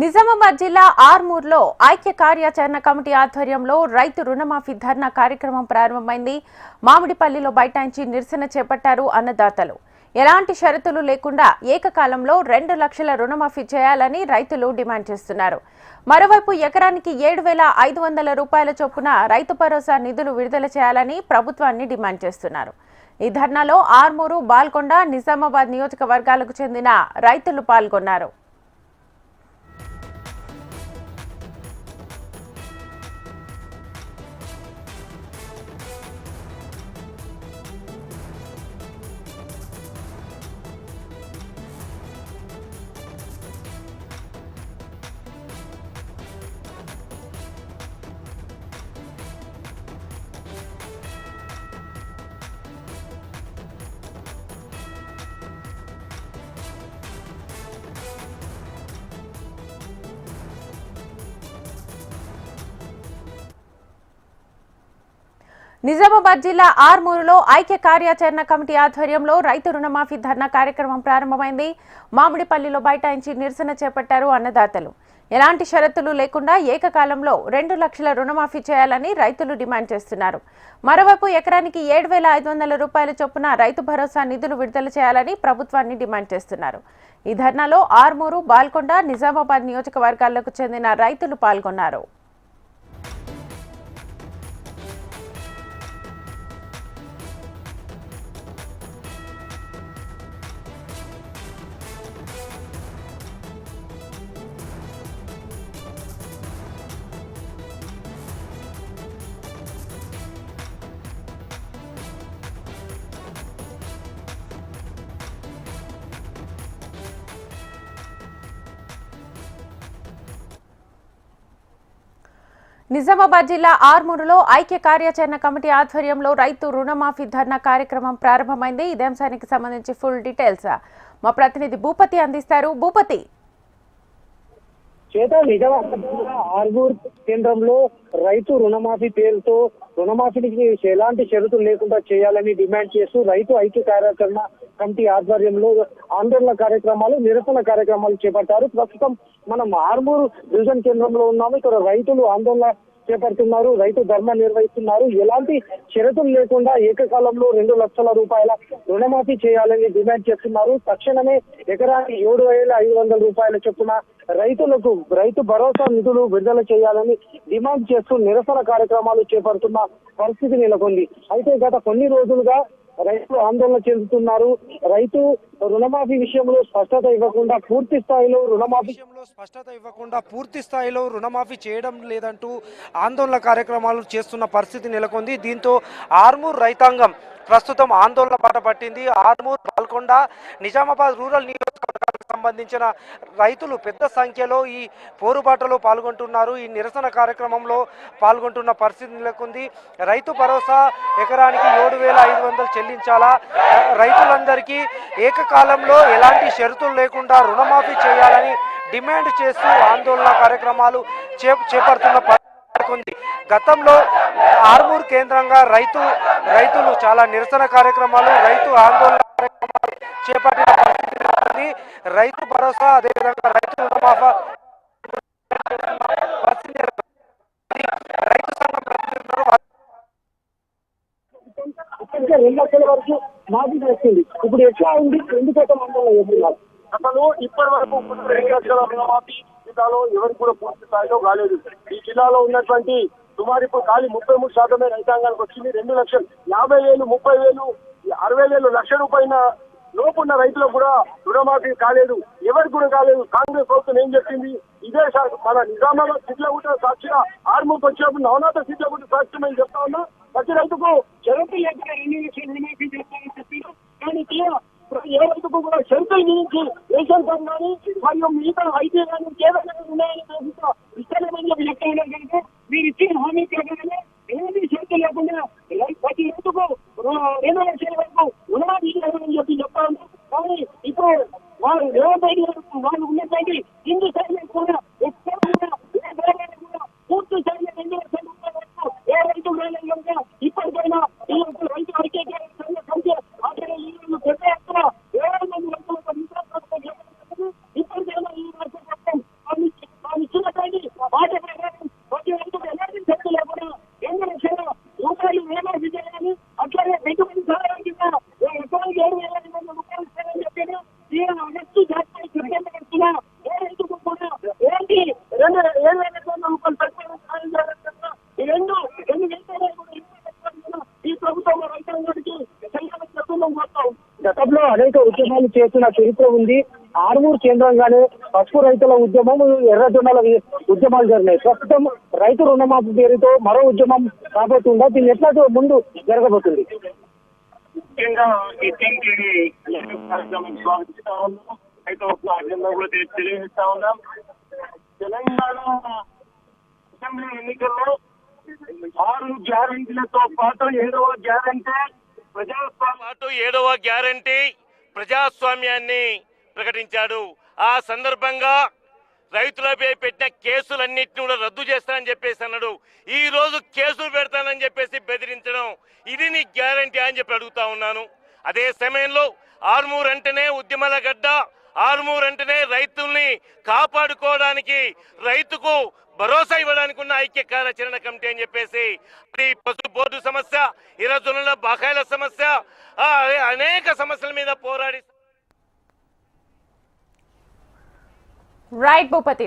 నిజామాబాద్ జిల్లా ఆర్మూర్లో ఐక్య కార్యాచరణ కమిటీ ఆధ్వర్యంలో రైతు రుణమాఫీ ధర్నా కార్యక్రమం ప్రారంభమైంది. మామిడిపల్లిలో బైఠాయించి నిరసన చేపట్టారు అన్నదాతలు. ఎలాంటి షరతులు లేకుండా ఏకకాలంలో రెండు లక్షల రుణమాఫీ చేయాలని రైతులు డిమాండ్ చేస్తున్నారు. మరోవైపు ఎకరానికి ఏడు వేల ఐదు వందల రూపాయల చొప్పున రైతు భరోసా నిధులు విడుదల చేయాలని ప్రభుత్వాన్ని డిమాండ్ చేస్తున్నారు. ఈ ధర్నాలో ఆర్మూరు బాల్కొండ నిజామాబాద్ నియోజకవర్గాలకు చెందిన రైతులు పాల్గొన్నారు. నిజామాబాద్ జిల్లా ఆర్మూరులో ఐక్య కార్యాచరణ కమిటీ ఆధ్వర్యంలో రైతు రుణమాఫీ ధర్నా కార్యక్రమం ప్రారంభమైంది. మామిడిపల్లిలో బైఠాయించి నిరసన చేపట్టారు అన్నదాతలు. ఎలాంటి షరతులు లేకుండా ఏకకాలంలో రెండు లక్షల రుణమాఫీ చేయాలని రైతులు డిమాండ్ చేస్తున్నారు. మరోవైపు ఎకరానికి ఏడు వేల ఐదు వందల రూపాయల చొప్పున రైతు భరోసా నిధులు విడుదల చేయాలని ప్రభుత్వాన్ని డిమాండ్ చేస్తున్నారు. ఈ ధర్నాలో ఆర్మూరు బాల్కొండ నిజామాబాద్ నియోజకవర్గాలకు చెందిన రైతులు పాల్గొన్నారు. నిజామాబాద్ జిల్లా ఆర్మూరులో ఐక్య కార్యాచరణ కమిటీ ఆధ్వర్యంలో రైతు రుణమాఫీ ధర్నా కార్యక్రమం ప్రారంభమైంది. ఇదే అంశానికి సంబంధించి ఫుల్ డీటెయిల్స్ మా ప్రతినిధి భూపతి అందిస్తారు. భూపతి. చేత నిజామాబాద్ ఆర్మూర్ కేంద్రంలో రైతు రుణమాఫీ పేరుతో రుణమాఫీకి ఎలాంటి షరతులు లేకుండా చేయాలని డిమాండ్ చేస్తూ రైతు ఐక్య కార్యాచరణ కమిటీ ఆధ్వర్యంలో ఆందోళన కార్యక్రమాలు నిరసన కార్యక్రమాలు చేపట్టారు. ప్రస్తుతం మనం ఆర్మూరు డివిజన్ కేంద్రంలో ఉన్నాము. ఇక్కడ రైతులు ఆందోళన చేపడుతున్నారు రైతు ధర్మ నిర్వహిస్తున్నారు. ఎలాంటి షరతులు లేకుండా ఏకకాలంలో రెండు లక్షల రూపాయల రుణమాఫీ చేయాలని డిమాండ్ చేస్తున్నారు. తక్షణమే ఎకరానికి ఏడు వేల ఐదు వందల రూపాయల చొప్పున రైతులకు రైతు భరోసా నిధులు విడుదల చేయాలని డిమాండ్ చేస్తూ నిరసన కార్యక్రమాలు చేపడుతున్న పరిస్థితి నెలకొంది. అయితే గత కొన్ని రోజులుగా రైతులు ఆందోళన చెందుతున్నారు. రైతు రుణమాఫీ విషయంలో స్పష్టత ఇవ్వకుండా పూర్తి స్థాయిలో రుణమాఫీ విషయంలో స్పష్టత ఇవ్వకుండా పూర్తి స్థాయిలో రుణమాఫీ చేయడం లేదంటూ ఆందోళన కార్యక్రమాలు చేస్తున్న పరిస్థితి నెలకొంది. దీంతో ఆర్మూర్ రైతాంగం ప్రస్తుతం ఆందోళన బాట పట్టింది. ఆర్మూర్ పాల్కొండ నిజామాబాద్ రూరల్ నియోజక సంబంధించిన రైతులు పెద్ద సంఖ్యలో ఈ పోరుబాటలో పాల్గొంటున్నారు. ఈ నిరసన కార్యక్రమంలో పాల్గొంటున్న పరిస్థితి నెలకొంది. రైతు భరోసా ఎకరానికి ఏడు వేల ఐదు వందలు చెల్లించాలా? రైతులందరికీ ఏకకాలంలో ఎలాంటి షరతులు లేకుండా రుణమాఫీ చేయాలని డిమాండ్ చేస్తూ ఆందోళన కార్యక్రమాలు చే చేపడుతున్న పరిస్థితి గతంలో ఆర్మూర్ కేంద్రంగా రైతు రైతులు చాలా నిరసన కార్యక్రమాలు రైతు ఆందోళన కార్యక్రమాలు చేపట్టిన పరిస్థితి రైతు భరోసా అదేవిధంగా రైతు రుణమాఫా. రైతు సంఘం ప్రతినిధులు రెండు లక్షల వరకు చేస్తుంది ఇప్పుడు ఎట్లా ఉంది? రెండు శాతం అసలు ఇప్పటి వరకు ఇప్పుడు రెండు లక్షల రుణమాఫీ జిల్లాలో ఎవరికి కూడా పూర్తి స్థాయిలో కాలేదు. ఈ జిల్లాలో ఉన్నటువంటి సుమారు ఇప్పుడు ఖాళీ ముప్పై మూడు శాతమే రైతాంగానికి వచ్చింది. రెండు లక్షలు యాభై వేలు ముప్పై వేలు అరవై వేలు లక్ష రూపాయల లోపు ఉన్న రైతులకు కూడా రుణమాఫీ కాలేదు ఎవరికి కూడా కాలేదు. కాంగ్రెస్ ప్రభుత్వం ఏం చెప్పింది? ఇదే మన నిజామాబాద్ సీట్ల కూడా సాక్షిగా ఆర్మూర్కి వచ్చినప్పుడు నవనాథ సీట్ల కూడా సాక్షి మేము చెప్తా ఉన్నా. ప్రతి రైతుకు షరతులు లేకుండా రెండు లక్షలు రుణమాఫీ చేస్తామని చెప్పారు. కానీ ఏ రైతుకు కూడా షరతులు గురించి రేషన్ కార్డు కానీ మరియు మిగతా ఐటీ కానీ కేవలం ఉన్నాయని ప్రభుత్వం ఇస్తామని చెప్పి చెప్తా ఉన్నారు కనుక మీరు ఇచ్చిన హామీ ప్రకారమే ఎలాంటి షరతులు లేకుండా రై- ప్రతి రైతుకు రు- రెండు లక్షల వరకు రుణమాఫీ చేయాలని చెప్పి చెప్తా ఉన్నారు కానీ ఇప్పుడు వారు రేవంత్ రెడ్డి గారు వాళ్ళు ఉన్నటువంటి హిందూ సైన్యం కూడా ఎక్కడ కూడా ఏ ధైర్యాన్ని కూడా పూర్తి సైన్యం రెండు లక్షల రూపాయల వరకు ఏ రైతు రాలేదు కనుక ఇప్పటికైనా ఈ యొక్క రైతు ఐక్యత సంఘ సంఖ్య ఆఖరి ఈ రోజు పెద్ద ఎత్తున వేల మంది రైతులకు నిద్ర ఇప్పటికైనా ఈ రాష్ట్ర ప్రభుత్వం స్పందించి అనేక ఉద్యమాలు చేసిన చరిత్ర ఉంది. ఆర్మూర్ కేంద్రంగానే పసుపు రైతుల ఉద్యమం ఎర్రజొన్నల ఉద్యమాలు జరిగినాయి. ప్రస్తుతం రైతు రుణమాఫీ పేరుతో మరో ఉద్యమం రాబోతుందా? దీన్ని ఎట్లా ముందు జరగబోతుంది. ముఖ్యంగా ఈ దీనికి కార్యక్రమం స్వాగతిస్తా ఉన్నాం. అయితే ఒక అజెండా కూడా తెలి- తెలియజేస్తా ఉన్నాం. తెలంగాణ అసెంబ్లీ ఎన్నికల్లో ఆరు గ్యారంటీలతో పాటు ఏడవ గ్యారంటీ ప్రజాస్వామ్య పాటు ఏడవ గ్యారంటీ ప్రజాస్వామ్యాన్ని ప్రకటించాడు. ఆ సందర్భంగా రైతులపై పెట్టిన కేసులన్నింటినీ కూడా రద్దు చేస్తానని చెప్పేసి అన్నాడు. ఈ రోజు కేసులు పెడతానని చెప్పేసి బెదిరించడం ఇది నీ గ్యారంటీ అని చెప్పి అడుగుతా ఉన్నాను. అదే సమయంలో ఆర్మూర్ అంటేనే ఉద్యమాల గడ్డ ఆర్మూర్ అంటేనే రైతుల్ని కాపాడుకోవడానికి రైతుకు భరోసా ఇవ్వడానికి ఉన్న ఐక్య కార్యాచరణ కమిటీ అని చెప్పేసి పశు బోర్డు సమస్య ఈరోజు బకాయిల సమస్య అనేక సమస్యల మీద పోరాడి రైట్ భూపతి.